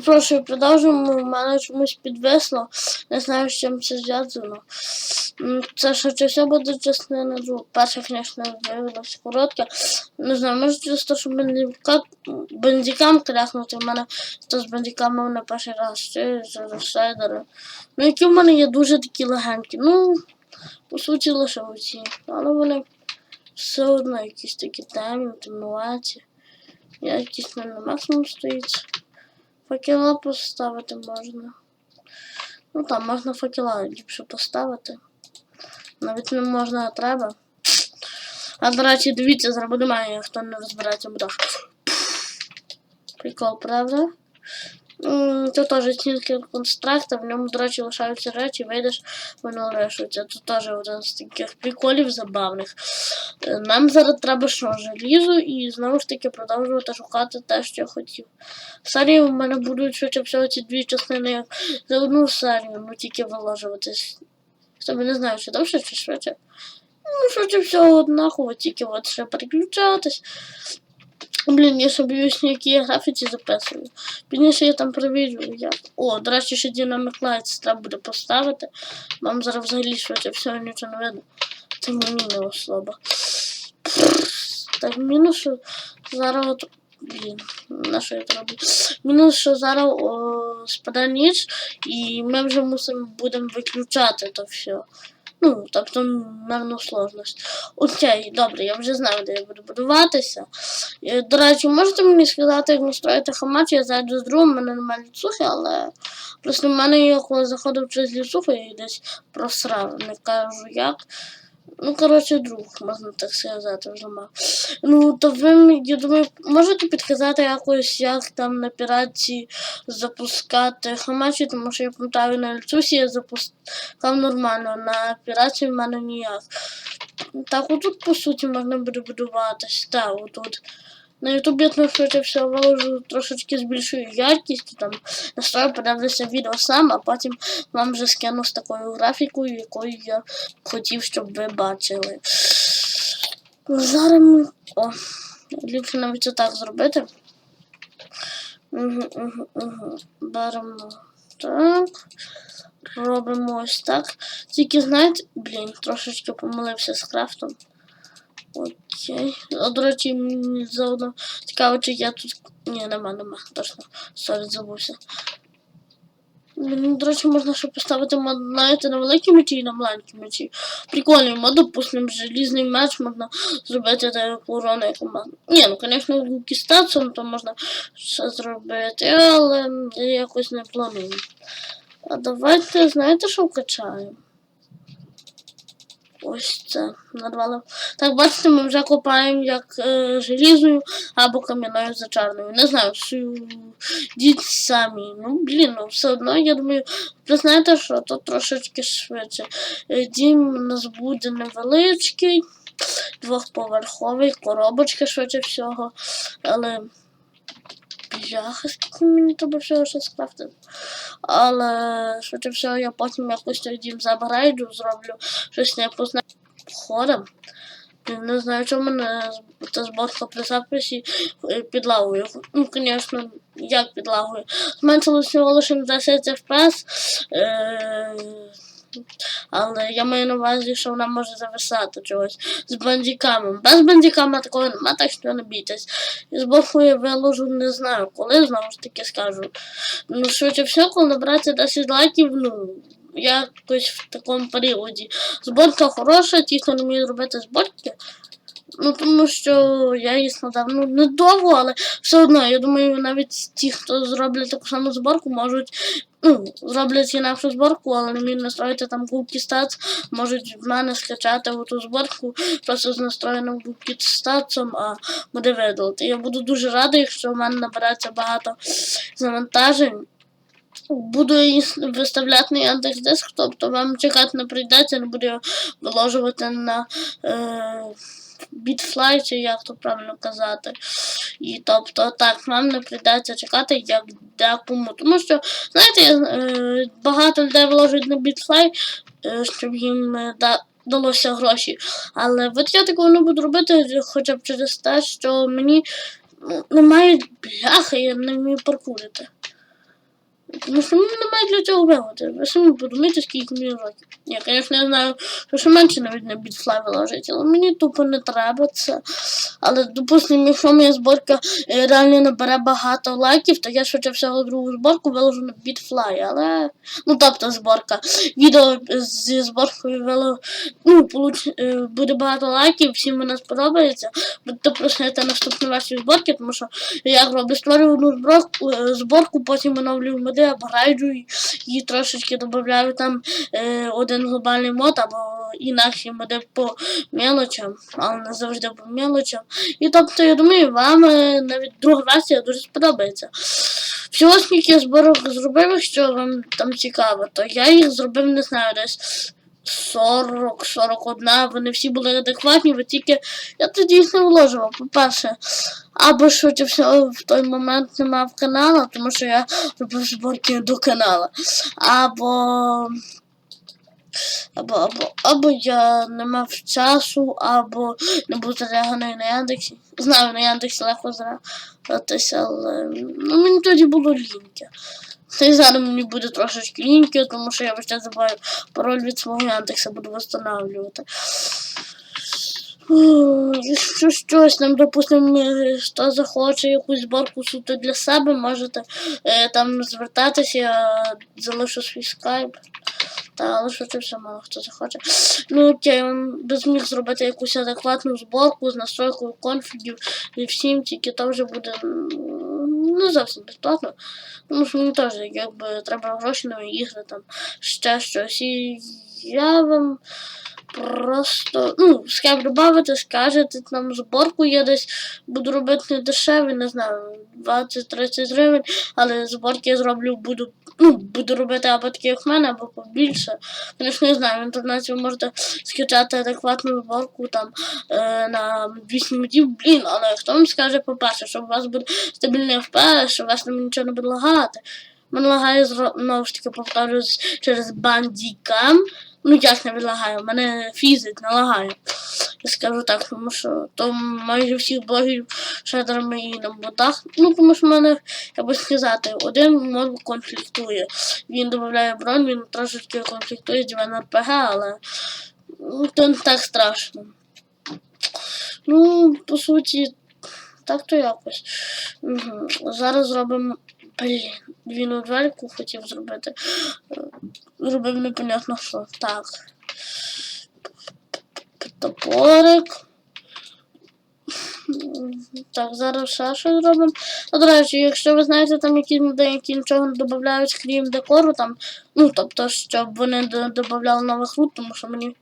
Прошу, продовжуємо. У мене чомусь підвисло. Не знаю, з чим це зв'язано. Це швидше все буде частина друга. Перша, звісно, виявилася коротка. Не знаю, може через те, що бензика, бензикам крякнути. У мене то з бензиками на перший раз. Через шейдери. Ну, які в мене є дуже такі легенькі. Ну, по суті, лише оці. Але вони все одно якісь такі темні, темнуваті. Якість не на максимум стоїть. Факела поставити можна. Ну там можна факела ліпше поставити. Навіть не можна, а треба. А до речі, дивіться, буде мене, хто не розбирається в. Прикол, правда? Це теж стінки констракта, в ньому, до речі, лишаються речі, вийдеш, воно решується. Це теж один з таких приколів забавних. Е, Нам зараз треба що, желізо і знову ж таки продовжувати шукати те, що я хотів. Серії у мене будуть швидше всього ці дві частини як за одну серію, ну тільки виложуватись. Хто не знаю, чи довше, чи швидше. Ну, швидше всього однаково, тільки от ще переключатись. Блін, я собі які графіті записую. Пізніше я там перевірю, як. О, до речі, ще Dynamic Lights треба буде поставити. Вам зараз взагалі швидше всього нічого не видно. Це мені не особа. Так, мінус, що зараз. Блін, на що я роблю? Мінус, що зараз о, спаде ніч, і ми вже мусимо будемо виключати то все. Ну, тобто, певну сложність. Окей, добре, я вже знаю, де я буду будуватися. І, До речі, можете мені сказати, як настроїти хамач, я зайду з другом, в мене немає ліцухи, але просто в мене я коли заходив через ліцуху, я десь просрав, не кажу як. Ну, коротше, друг, можна так сказати, вже мав. Ну, то ви, я думаю, можете підказати якось, як там на піраті запускати хамачі, тому що я пам'ятаю, на ліцусі я запускав нормально, на піраті в мене ніяк. Так, отут, по суті, можна буде будуватись. Так, отут. На ютубі я швидше все виложу трошечки збільшую якість, там настрою подивлюся відео сам, а потім вам вже скину з такою графікою, якою я хотів, щоб ви бачили. Зараз. О, ліпше навіть отак зробити. Угу, угу, угу. Беремо так. Робимо ось так. Тільки знаєте, блін, трошечки помилився з крафтом. Окей. А, до речі, мені заодно цікаво, чи я тут. Ні, нема, нема. Точно. Сорі, забувся. Блін, до речі, можна ще поставити мод, знаєте, на великі мечі і на маленькі мечі. Прикольний мод, допустим, желізний меч можна зробити так урона як команда. Ні, ну, звісно, кістацом то можна все зробити, але я якось не планую. А давайте, знаєте, що вкачаємо? Ось це надвалив. Так, бачите, ми вже копаємо як е, желізною або кам'яною зачарною. Не знаю, судіть самі. Ну, блін, ну все одно, я думаю, ви знаєте, що то трошечки швидше. Е, Дім у нас буде невеличкий, двохповерховий, коробочка швидше всього. Але. Бляха, скільки мені треба всього ще скрафтити. Але швидше всього я потім якось той дім забрайджу, зроблю щось не позна ходом. Не знаю, чому мене та зборка при записі е, підлагою. Ну, звісно, як підлагою. Зменшилося всього лише на 10 FPS. Е але я маю на увазі, що вона може зависати чогось з бандікамом. Без бандікама такого нема, так що не бійтесь. І з боку я виложу, не знаю, коли знову ж таки скажу. Ну, швидше всього, коли набрати 10 лайків, ну. Якось в такому періоді. Зборка хороша, ті, хто не вміє робити зборки. Ну, тому що я її складав ну, недовго, але все одно, я думаю, навіть ті, хто зроблять таку саму зборку, можуть ну, зроблять інакшу зборку, але не вміють настроїти там кубки стац, можуть в мене скачати оту зборку просто з настроєним кубки статсом, а буде видалити. Я буду дуже радий, якщо в мене набереться багато завантажень. Буду її виставляти на Яндекс Десктоп, то вам чекати не прийдеться, не буду його виложувати на е, Bitfly, чи як то правильно казати. І тобто так, вам не прийдеться чекати, як декому. Тому що, знаєте, е, багато людей виложують на Bitfly, е, щоб їм е, да, далося гроші. Але от я такого не буду робити, хоча б через те, що мені ну, немає бляхи, я не вмію паркурити. Тому що немає для цього вигоди. Ви самі подумайте, скільки мені років. Я, звісно, знаю, що ще менше навіть на бітфлай виложить, але мені тупо не треба це. Але, допустимо, якщо моя зборка е, реально набере багато лайків, то я швидше всього другу зборку виложу на бітфлай. Але, ну тобто зборка. Відео зі зборкою вило, ну, получ... е, буде багато лайків, всім вона сподобається. Будете просити наступну версію зборки, тому що я роблю створюю одну зборку, е, зборку, потім оновлюю моди, апгрейджую і трошечки додаю там е, один глобальний мод або інакше буде по мелочам, але не завжди по мелочам. І тобто, я думаю, вам е, навіть друга версія дуже сподобається. Всього скільки я зборок зробив, якщо вам там цікаво, то я їх зробив, не знаю, десь 40, 41, вони всі були адекватні, бо тільки я тоді їх не вложував. По-перше, або всього в той момент не мав канала, тому що я робив зборки до канала. Або. Або, або, або я не мав часу, або не був заряганий на Яндексі. Знаю, на Яндексі легко зарягатися, але ну, мені тоді було ліньки. Та зараз мені буде трошечки ліньки, тому що я весь забуваю пароль від свого Яндекса, буду встановлювати. Якщо щось нам, допустимо, хто захоче якусь зборку суто для себе, можете е, там звертатися, я залишу свій скайп. Та але це все мало хто захоче. Ну він би зміг зробити якусь адекватну зборку з настройкою конфігів і всім, тільки то вже буде не зовсім безплатно. Тому що мені теж якби треба гроші на ігри, там ще щось. І я вам просто ну, скайп додати, скажете нам зборку, я десь буду робити не дешевий, не знаю, 20-30 гривень, але зборки я зроблю, буду, ну, буду робити або такі, як в мене, або побільше. Звісно, не знаю, в інтернеті ви можете скачати адекватну зборку там е, на 200 модів, блін, але хто вам скаже, по-перше, що у вас буде стабільний FPS, що у вас там нічого не буде лагати. Мене лагає знову ж таки повторюсь через бандікам. Ну, як не відлагає, мене фізик не лагає. Скажу так, тому що то майже всіх блогів шедерами і на ботах. Ну, тому що в мене, як би сказати, один мод конфліктує. Він додає бронь, він трошечки конфліктує з РПГ, але ну, то не так страшно. Ну, по суті, так то якось. Угу. Зараз зробимо. Блін, двійну дверку хотів зробити. Е, Зробив непонятно що. Так. Топорик. Так, зараз ще що зробимо. Ну, до речі, якщо ви знаєте там якісь моди, які нічого не додають, крім декору, там, ну, тобто, щоб вони додавали нових рут, тому що мені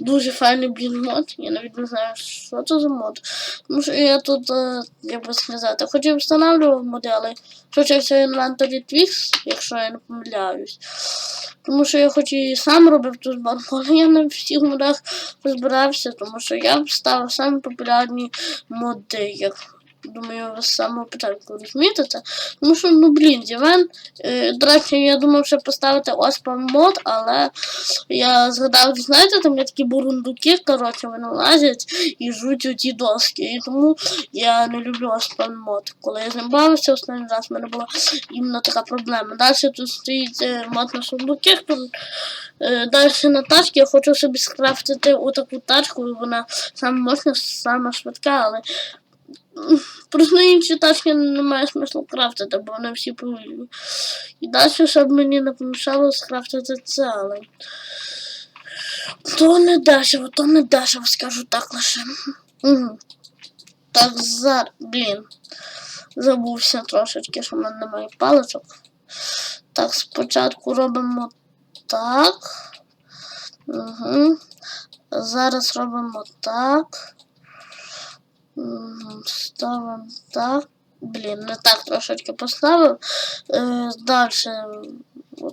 дуже файний блін мод. Я навіть не знаю, що це за мод. Тому що я тут, е, як би сказати, хоч і встановлював моди, але швидше інвентарі Twix, якщо я не помиляюсь. Тому що я хоч і сам робив тут зборку, я на всіх модах розбирався, тому що я вставив самі популярні моди, як думаю, ви з самого початку розумієте це. Тому що, ну блін, Дівен, е, до речі, я думав, що поставити оспам мод, але я згадав, знаєте, там є такі бурундуки, коротше, вони лазять і жуть у ті доски. І тому я не люблю оспам мод. Коли я з ним бавився останній раз, в мене була іменно така проблема. Далі тут стоїть е, мод на сундуки, е, далі на тачці я хочу собі скрафтити отаку тачку, вона саме мощна, саме швидка, але Просто інші тачки немає смислу крафтити, бо вони всі повільні. І далі, щоб мені не помішало скрафтити це, але. То не дешево, то не дешево, скажу так лише. Так, зараз, блін. Забувся трошечки, що в мене немає паличок. Так, спочатку робимо так. Угу. Зараз робимо так. Мгм, Ставимо так. Блін, не так трошечки поставив. Е, Далі.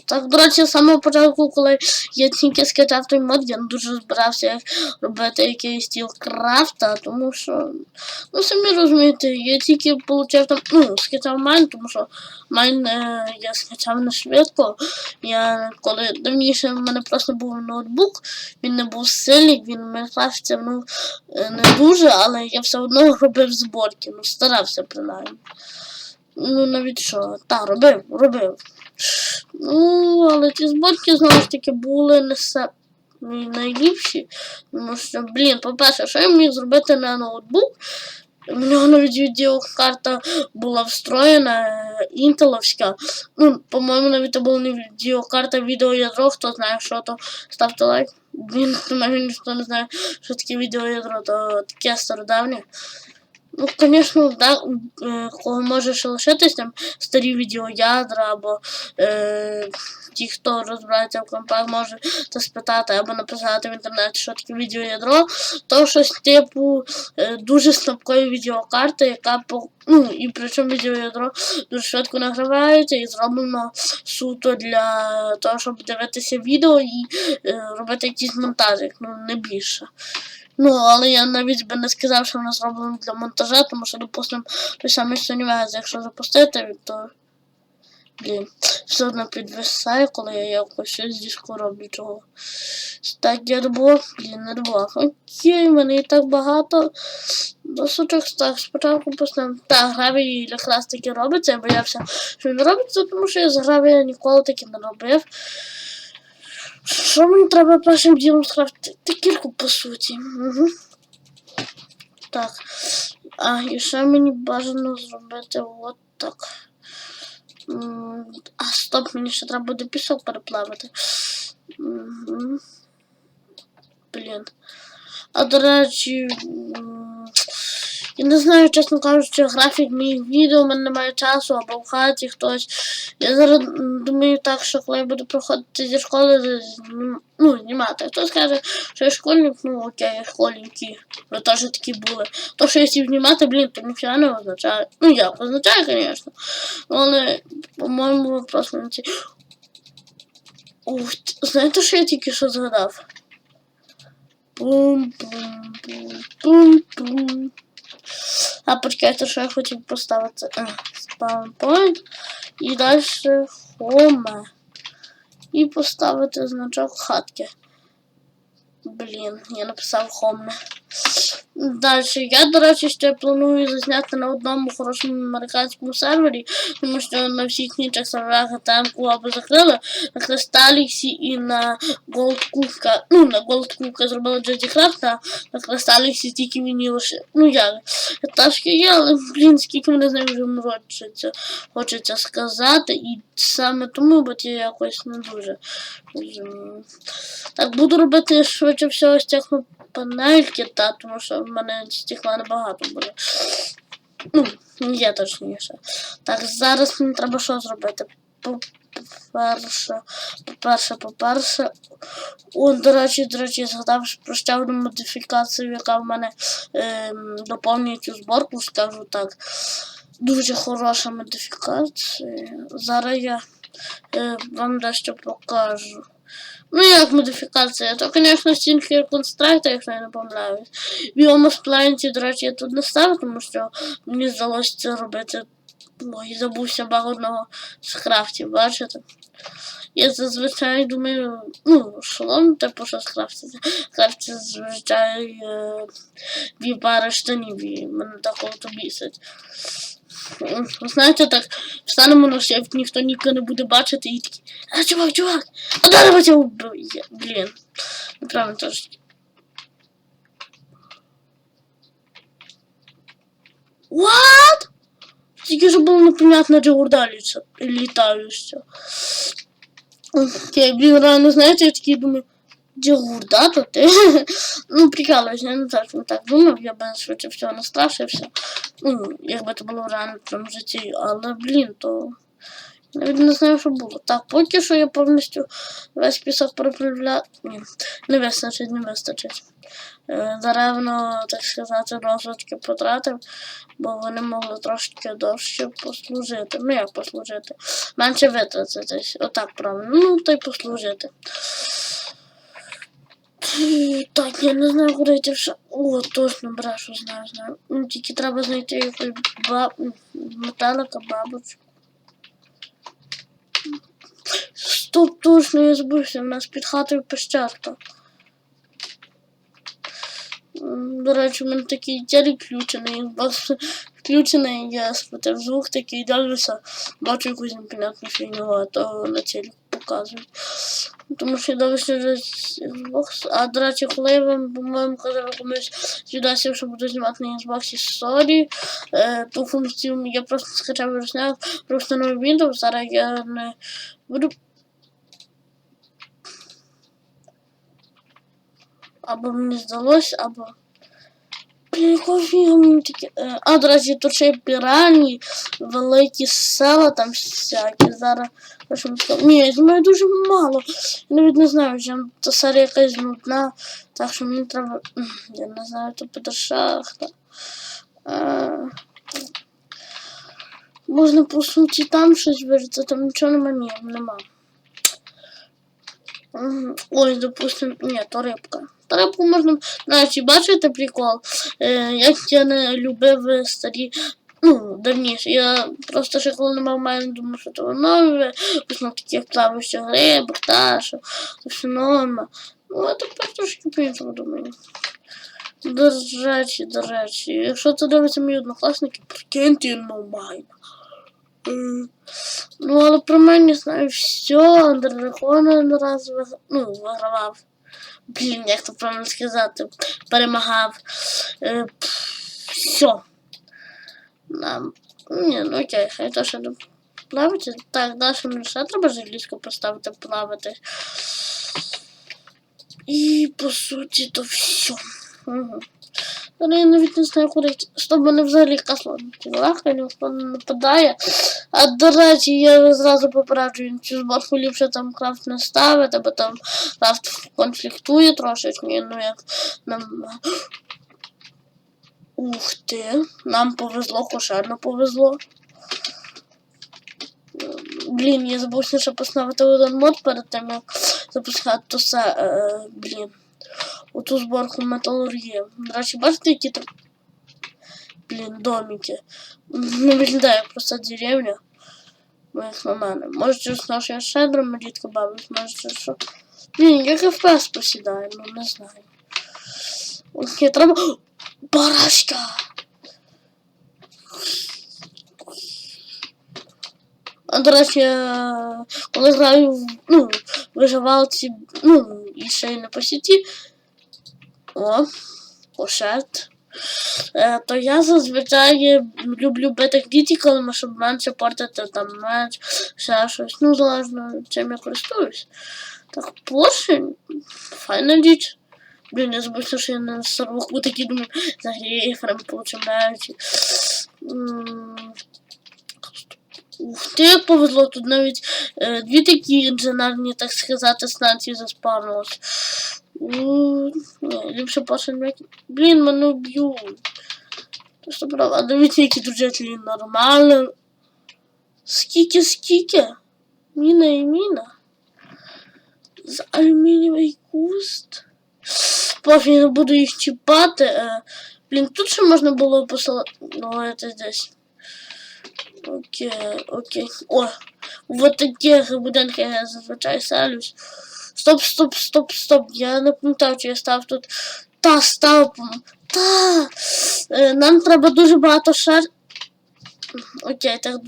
Так, до речі, з самого початку, коли я тільки скачав той мод, я дуже збирався робити якийсь стіл крафта, тому що, ну самі розумієте, я тільки получив там, ну, скачав майн, тому що майн е, я скачав не швидко. Я коли давніше в мене просто був ноутбук, він не був сильний, він Майнкрафті ну, е, не дуже, але я все одно робив зборки, ну старався принаймні. Ну, навіть що, та, робив, робив. Ну, але ті зборки, знову ж таки, були не найліпші. Тому що, блін, по-перше, що я міг зробити на ноутбук? У нього навіть відеокарта була встроєна, е, інтеловська. Ну, по-моєму, навіть це була не відеокарта, а відеоядро, хто знає, що то, ставте лайк. Він, навіть ніхто не знає, що таке відеоядро, то таке стародавнє. Ну, звісно, да, е, кого може ще лишитись там старі відеоядра, або е, ті, хто розбирається в компах, може це спитати або написати в інтернеті, що таке відеоядро, то щось типу е, дуже слабкої відеокарти, яка по. Ну, і причому відеоядро дуже швидко награвається і зроблено суто для того, щоб дивитися відео і е, робити якісь монтажі, ну не більше. Ну, але я навіть би не сказав, що воно зроблено для монтажа, тому що, допустимо, той самий Vegas, якщо запустити, то блін, все одно підвисає, коли я якось щось зі роблю чого. Так, я було, блін, не було. Окей, в мене і так багато. Досочок так, спочатку поставив. Так, гравій якраз таки робиться, я боявся, що він робиться, тому що я з гравія ніколи таки не робив. Що мені треба першим ділом скрафтити? Кільку, по суті. Угу. Так. А, і ще мені бажано зробити от так. А, стоп, мені ще треба буде пісок переплавити. Угу. Блін. А до речі, я не знаю, чесно кажучи, графік моїх відео, у мене немає часу, або в хаті хтось. Я зараз думаю так, що коли я буду проходити зі школи, ну, знімати. Хтось каже, що я школьник, ну окей, я школьники. Ви теж такі були. То, що я сів знімати, блін, то ніфіга не означає. Ну як, означає, звісно. Але, по-моєму, вопрос на ці. Ух, знаєте, що я тільки що згадав? Пум-пум-пум-пум-пум. А почекайте, що я хотів поставити. А, Spawnpoint. І далі Home. І поставити значок хатки. Блін, я написав Home. Далі, я, до речі, ще планую зазняти на одному хорошому американському сервері, тому що на всіх інших серверах ГТМ або закрили, на Кристаліксі і на Голдкука. Ну, на Голдкука зробили Джеді Крафт, а на Кристаліксі тільки мені лише. Ну як, етажки є, але, блін, скільки мене з ним вже морочиться, хочеться сказати, і саме тому, бо я якось не дуже. Так, буду робити швидше всього стекло панельки, та, тому що в мене стекла небагато буде. Ну, є точніше. Так, зараз мені треба що зробити? По-перше, по-перше, по-перше. О, до речі, до речі, згадав про ще одну модифікацію, яка в мене ем, доповнює цю зборку, скажу так. Дуже хороша модифікація. Зараз я е, вам дещо покажу. Ну, як модифікація, то, звісно, Стінфір Constructor, якщо я не помиляюсь. Biomos Planet, до речі, я тут не ставив, тому що мені здалося це робити. Ой, забувся баг одного з крафтів, бачите? Я зазвичай думаю, ну, шолом, типу, що скрафтити. Крафті зазвичай е, дві пари штанів, і мене такого то бісить. Знаєте, так, встанемо на шеф, ніхто ніколи не буде бачити і такі, а чувак, чувак, а дерево тебе вб'є. Блін. Неправильно теж. What? Тільки ж було непонятно, де літаються. Окей, блін, реально, знаєте, я такий думаю, де гурда то ти? ну, прикалуюсь, я не не так думав, я би швидше всього настрашився. Ну, якби це було в реальному житті, але, блін, то... Навіть не знаю, що було. Так, поки що я повністю весь пісок переправляю. Ні, не вистачить, не вистачить. Е, Даревно, так сказати, розвитки потратив, бо вони могли трошки довше послужити. Ну як послужити? Менше витратитись. Отак правильно. Ну, то й послужити. Так, я не знаю, куди йти ще. О, точно брешу, знаю, знаю. Ну, тільки треба знайти якусь баб... металика, бабочку. Стоп, точно, я збився, в нас під хатою пещерка. До речі, у мене такий телек включений, включений, я спитав звук такий, дивлюся, бачу якусь непонятну фігню, а то на телеку показують. Тому що я дивлюся через Xbox. А до речі, коли я вам, по-моєму, казав комусь з відосів, що буду знімати на Xbox Story, е, ту функцію я просто скачав і розняв, встановив Windows, зараз я не буду або мені здалось, або. Блін, якого фіга мені таке. Е, А, до речі, тут ще пірані, великі села там всякі. Зараз. що? Ні, я знаю дуже мало. Я навіть не знаю, чи та серія якась нудна. Так що мені треба. Я не знаю, то буде шахта. Е, Можна по суті там щось вирити, там нічого нема, ні, нема. Ой, допустим, ні, то рибка. Рибку можна. Значить, бачите прикол? Е, як я не любив е, старі. Ну, давніше. Я просто ще коли не мав мене, думав, що то нове, на таких плаваючих рибок, та що, все норма. Ну, а тепер трошки по-іншому думаю. До речі, до речі, якщо це дивиться мої однокласники, прикиньте, ну майна. М, Ну, але про мене знаю все, дракона не ну, вигравав. Блін, як то правильно сказати, перемагав. Е, все. Нам. Ні, ну окей, хай то ще не плавати. Так, далі мені ще треба залізку поставити плавати. І по суті то все. Угу. Але я навіть не знаю, куди йти. Стоп, мене взагалі касло тілаха, ніхто нападає. А до речі, я зразу попереджую, цю зборку ліпше там крафт не ставити, бо там крафт конфліктує трошечки, ну як нам. Ух ти, нам повезло, кошерно повезло. Блін, я забув ще поставити один мод перед тим, як запускати то все, е, блін. Оту зборку металургії. До речі, бачите, які там. Блін, домики. Не виглядає як просто деревня. Ну, як на мене. Може, через те, що я шедром рідко бавлюсь, може, через що. Блін, як ФПС посідає, ну не знаю. Ох, я треба. Барашка! А до речі, я коли граю в ну, виживалці, ну, і ще й на по сіті. О, кошет. Е, то я зазвичай люблю бити критикалами, щоб менше портити там меч, ще щось. Ну, залежно чим я користуюсь. Так, поршень. Файна річ. Блін, я забув, що я на сорвуху такі думаю, загрію фрем получимаючи. Ух ти, як повезло, тут навіть е, дві такі інженерні, так сказати, станції заспавнилось. Ліпше поршень Блін, мене б'ють. То що правда, дивіться, які тут нормально. Скільки, скільки? Міна і міна. З алюмінієвий куст. Пофіг, не буду їх чіпати. Е, блін, тут ще можна було посилати десь. Окей, окей. О, вот таких будинках я зазвичай селюсь. Стоп, стоп, стоп, стоп. Я не пам'ятаю, чи я став тут. Та, став. Та. Е, Нам треба дуже багато шар. Окей, так.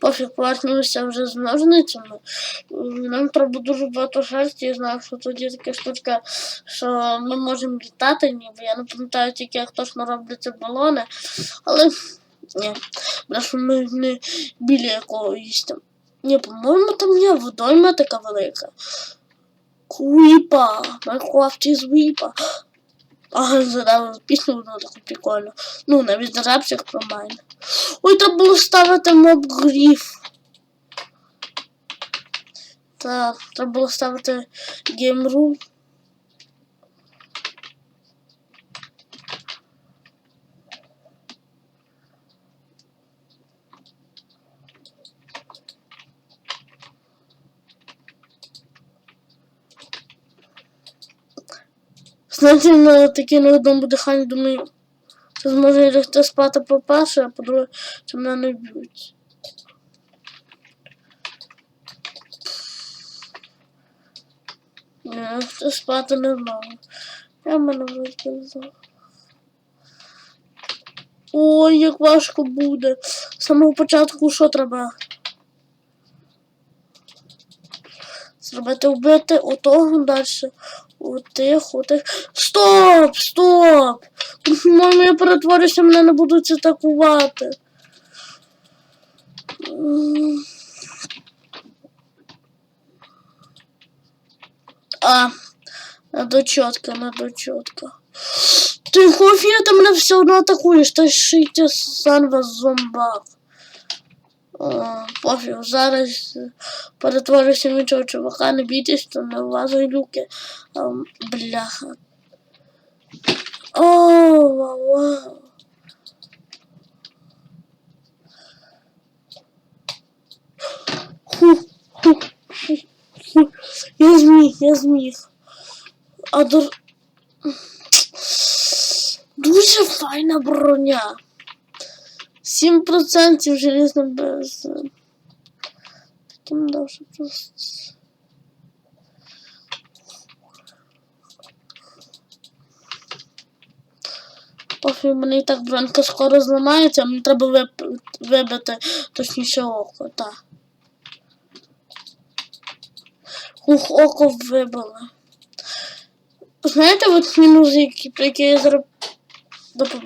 Пофіг, повернемося вже з ножницями. Нам треба дуже багато шерсті. Я знаю, що тут є така штучка, що ми можемо літати, ніби. Я не пам'ятаю тільки, як точно робляться балони. Але. Ні. Бо ми не біля якогось там. Ні, по-моєму, там є водойма така велика. Куіпа. Майнкрафт із Віпа. Ага, задали пісню воно таку прикольно. Ну, навіть зарабчик про мене. Ой, там було ставити моб гріф. Так, треба було ставити геймру. Знаєте, на таке на одному диханні думаю, що зможе лягти спати по-перше, а по-друге, що мене не б'ють. Ні, лягти спати не зможу. Я мене виказав. Ой, як важко буде. З самого початку що треба? Зробити вбити отого далі. Отих, отих. Стоп! Стоп! Мама, я перетворюся, мене не будуть атакувати. А, надо чітко, надо чітко. Ти Хофія, ти мене все одно атакуєш, ти сам вас зомбак. Пофіг, зараз е, перетворюся в іншого чувака, не бійтесь, то не глюки. А, бляха. О, вау, вау. Ху, ху, ху, ху. Я зміг, я зміг. А дур... Дуже файна броня. 7% желізно без. Таким довше просто. Пофіг, мене і так бронька скоро зламається, мені треба вип- вибити точніше око, так. Ух, око вибили. Знаєте, от мінуси, які, про які я зараз допомагаю.